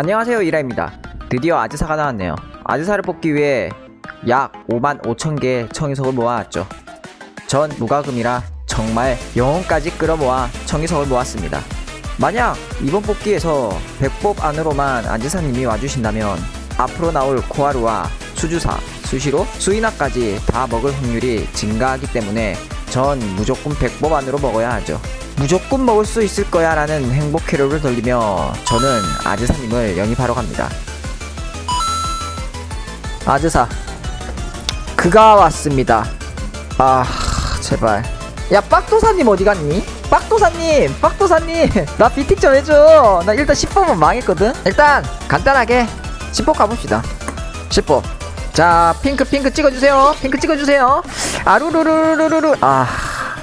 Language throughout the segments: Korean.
안녕하세요 이라입니다. 드디어 아즈사가 나왔네요. 아즈사를 뽑기 위해 약 5만 5천 개의 청이석을 모아왔죠. 전 무과금이라 정말 영혼까지 끌어모아 청이석을 모았습니다. 만약 이번 뽑기에서 100뽑 안으로만 아즈사님이 와주신다면 앞으로 나올 코하루와 수주사, 수시로, 수이나까지 다 먹을 확률이 증가하기 때문에 전 무조건 100뽑 안으로 먹어야 하죠 무조건 먹을 수 있을 거야 라는 행복 회로를 돌리며 저는 아즈사님을 영입하러 갑니다. 아즈사 그가 왔습니다. 아 제발. 야 빡도사님 어디 갔니? 빡도사님 빡도사님 나 비틱 좀 해줘. 나 일단 10뽑은 망했거든. 일단 간단하게 10뽑 가봅시다. 10뽑 자 핑크 핑크 찍어주세요. 핑크 찍어주세요. 아루루루루루루. 아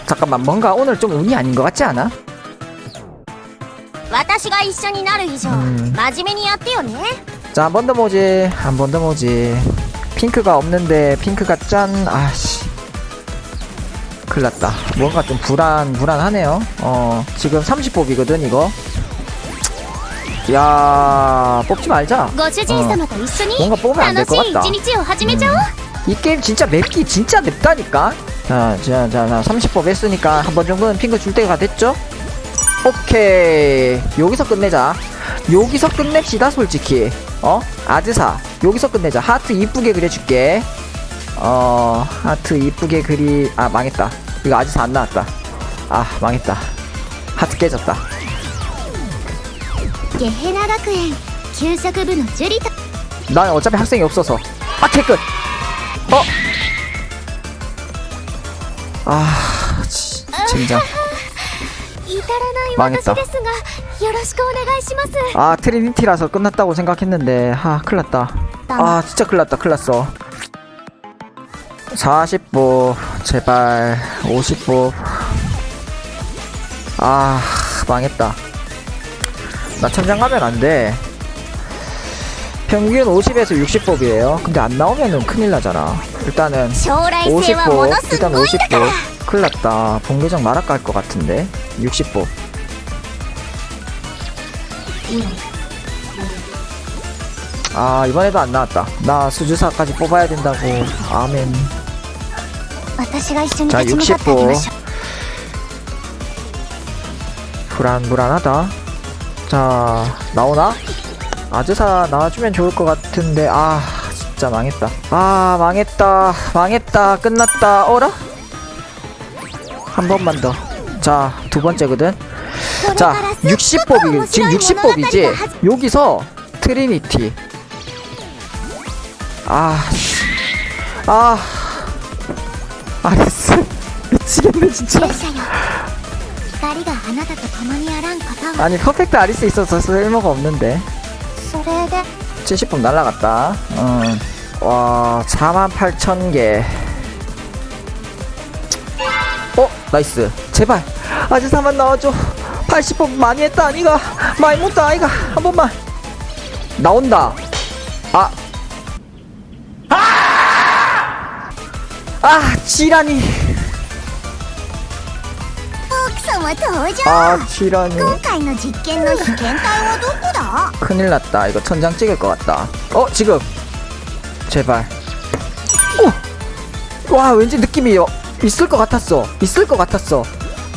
잠깐만 뭔가 오늘 좀 운이 아닌 것 같지 않아? 私が一緒になる以上、うん真面目にやってよね 자 한 번 더 모지 한 번 더 모지 핑크가 없는데 핑크가 짠 아씨 큰일났다 뭔가 좀 불안 불안하네요 어 지금 30뽑이거든 이거 야 뽑지 말자 ご主人様と一緒に 뭔가 뽑으면 안 될 楽 것 しい 같다 一日を始めちゃおう、 이 게임 진짜 맵기 진짜 맵다니까 자, 자, 자, 자 30법 했으니까 한 번 정도는 핑크 줄 때가 됐죠? 오케이 여기서 끝내자 여기서 끝냅시다 솔직히 어? 아즈사 여기서 끝내자 하트 이쁘게 그려줄게 어 하트 이쁘게 그리 아 망했다 이거 아즈사 안 나왔다 아 망했다 하트 깨졌다 ゲヘナ学園給食部のジュリと 난 어차피 학생이 없어서 아 개끝 어? 아, 진작 망했다. 아, 트리니티라서 끝났다고 생각했는데, 아, 큰일 났다. 아, 진짜 큰일 났다, 큰일 났어. 40부, 제발, 50부. 아, 망했다. 나 천장 가면 안 돼. 평균 50에서 60법이에요. 근데 안 나오면 큰일 나잖아. 일단은 50법 일단 50법 큰일 났다. 본계정 마락 갈 것 같은데. 60법 아 이번에도 안 나왔다. 나 수주사까지 뽑아야 된다고. 아멘. 자 60법 불안불안하다. 자 나오나? 아즈사 나와주면 좋을 것 같은데 아 진짜 망했다. 아 망했다. 망했다. 끝났다. 어라? 한 번만 더 자 두 번째거든. 자 60법이 지금 60법이지? 여기서 트리니티. 아아. 아. 아리스 미치겠네 진짜. 아니 퍼펙트 아리스 있어서 쓸모가 없는데. 70분 날라갔다. 음. 와 48,000개. 어? 나이스. 제발 아즈사만 나와줘. 80분 많이 했다 아니가. 많이 못다 아이가. 한 번만. 나온다. 아. 아, 지란이. 奥様登場 아, 지란이. 今回の実験の被験体はどこだ 큰일 났다. 이거 천장 찍을 것 같다. 어, 지금. 제발. 오! 와, 왠지 느낌이 어, 있을 것 같았어. 있을 것 같았어.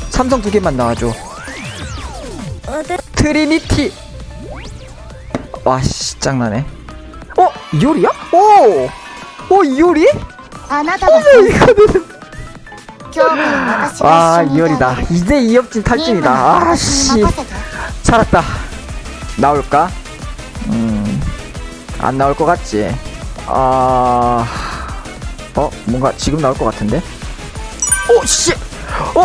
삼성 두 개만 나와줘. 트리니티. 와, 씨, 짱나네. 어, 이효리야? 오! 오, 이효리? あなたが 이거는. 아, 아 이열이다 이제 이엽진 탈진이다 아씨 살았다 나올까? 음안 나올 것 같지 아... 어? 뭔가 지금 나올 것 같은데? 오 씨! 어!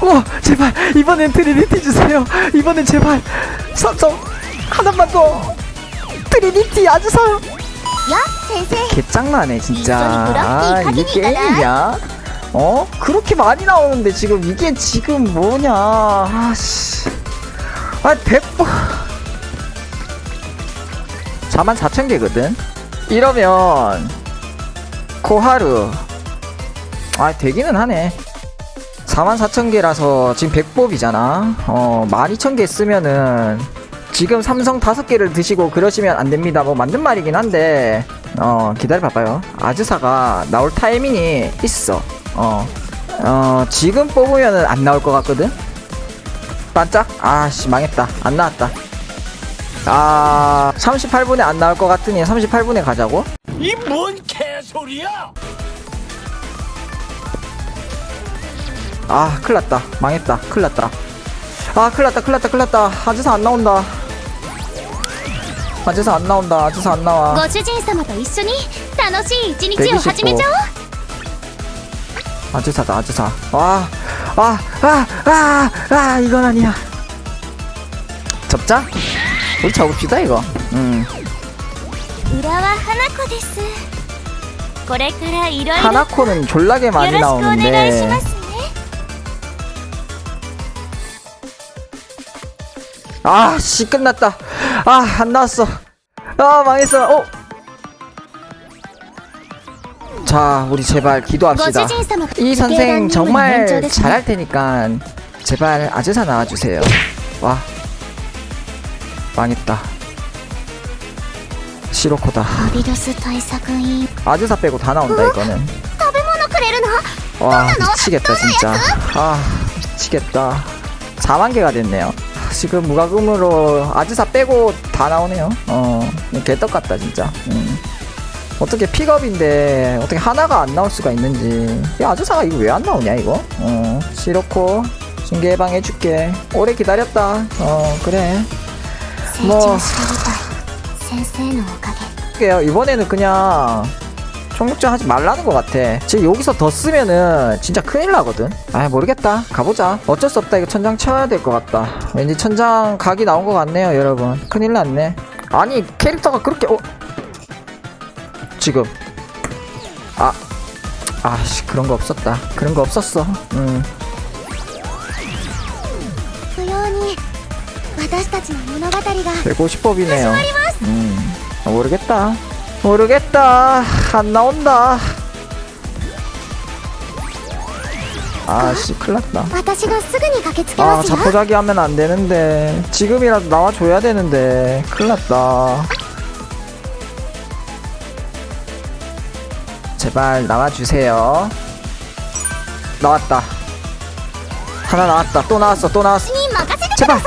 어! 제발 이번엔 트리니티 주세요 이번엔 제발 삼성 하나만 더 트리니티 아주삼 야, 세세. 개짱나네 진짜. 아, 이게 게임이야? 어? 그렇게 많이 나오는데 지금 이게 지금 뭐냐. 아, 씨. 아, 100번. 44,000개거든? 이러면, 코하루. 아, 되기는 하네. 44,000개라서 지금 100법이잖아. 어, 12,000개 쓰면은 지금 삼성 다섯 개를 드시고 그러시면 안 됩니다. 뭐 맞는 말이긴 한데 어 기다려 봐봐요. 아즈사가 나올 타이밍이 있어. 어. 어 지금 뽑으면은 안 나올 것 같거든. 반짝? 아씨 망했다. 안 나왔다. 아 38분에 안 나올 것 같으니 38분에 가자고. 이 뭔 개소리야! 아 큰일났다. 망했다. 큰일났다. 아 큰일났다. 큰일났다. 큰일났다. 아즈사 안 나온다. 아즈사 안 나온다. 아즈사 안 나와. ご主人様と一緒に楽しい一日を始めちゃおう 아즈사다 아즈사 와, 아, 아, 아, 아, 이건 아니야. 접자? 우리 접읍시다 이거. 음, 裏は花子ですこれからいろいろよ 하나코는 졸라게 ろ 많이 しくお願いし 나오는데 ますね 아, 씨 끝났다. 아, 안 나왔어. 아, 망했어. 어. 자 우리 제발 기도합시다. 이 선생 정말 잘할 테니까 제발 아재사 나와주세요. 와 망했다. 시로코다. 아재사 빼고 다 나온다 이거는. 와 미치겠다 진짜. 아 미치겠다. 4만 개가 됐네요. 지금 무과금으로 아지사 빼고 다 나오네요. 어 개떡 같다 진짜. 음. 어떻게 픽업인데 어떻게 하나가 안 나올 수가 있는지. 야 아저사가 이거 왜 안 나오냐 이거? 어 시로코 징계 예방해줄게. 오래 기다렸다. 어 그래. 뭐. 그게요. 이번에는 그냥 총력전 하지 말라는 것 같아. 지금 여기서 더 쓰면은 진짜 큰일 나거든. 아 모르겠다. 가보자. 어쩔 수 없다. 이거 천장 쳐야 될 것 같다. 왠지 천장 각이 나온 것 같네요 여러분. 큰일 났네. 아니 캐릭터가 그렇게 어? 지금 아 아씨 그런 거 없었다. 그런 거 없었어. 음. 不要に私たちの物語が 150법이네요. 음, 아, 모르겠다. 모르겠다. 안 나온다. 아씨, 큰일 났다. 私がすぐに駆けつけ 아, ますよ 자포자기 하면 안 되는데. 지금이라도 나와줘야 되는데. 큰일 났다. 제발 나와주세요. 나왔다. 하나 나왔다. 또 나왔어 또 나왔어. 제발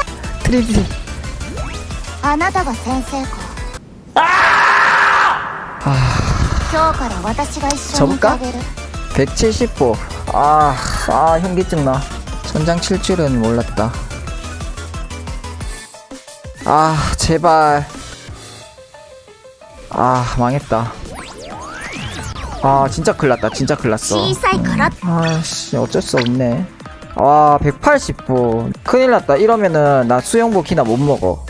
드릴드릴 아나다가 센세고. 아. 접까? 175 아, 아 현기증 나. 전장 칠 줄은 몰랐다. 아 제발. 아 망했다. 아, 진짜 큰일 났다. 진짜 큰일 났어. 小さいから 아씨, 어쩔 수 없네. 와, 180보. 큰일 났다. 이러면은 나 수영복 키나 못 먹어.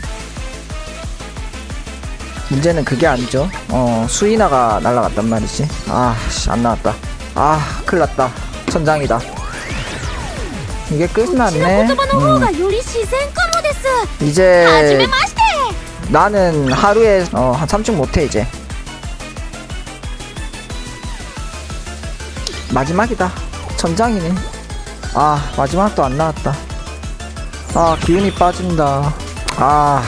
문제는 그게 아니죠. 어, 수인아가 날라갔단 말이지. 아, 씨, 안 나왔다. 아, 큰일 났다. 천장이다. 이게 끝났네. 言葉の方 음, がより自然かもですはじめ 이제 まして 나는 하루에 어, 한 3층 못해 이제. 마지막이다. 천장이네. 아 마지막도 안 나왔다. 아 기운이 빠진다. 아.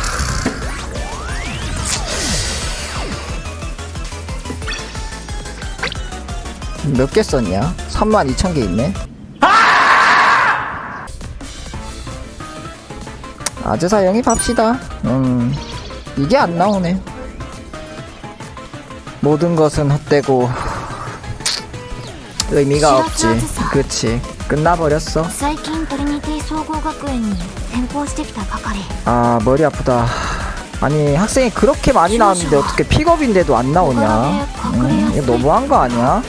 몇 개 썼냐? 32,000개 있네. 아즈사 영입합시다. 음, 이게 안 나오네. 모든 것은 헛되고 의미가 없지. 그치. 끝나버렸어. 아, 머리 아프다. 아니, 학생이 그렇게 많이 나왔는데 어떻게 픽업인데도 안 나오냐? 음, 이거 너무한 거 아니야?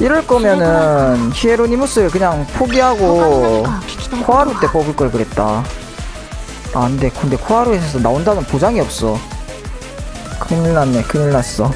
이럴 거면은 히에로니무스 그냥 포기하고 코하루 때 뽑을 걸 그랬다. 아, 안 돼. 근데 코하루에서 나온다는 보장이 없어. 큰일 났네. 큰일 났어.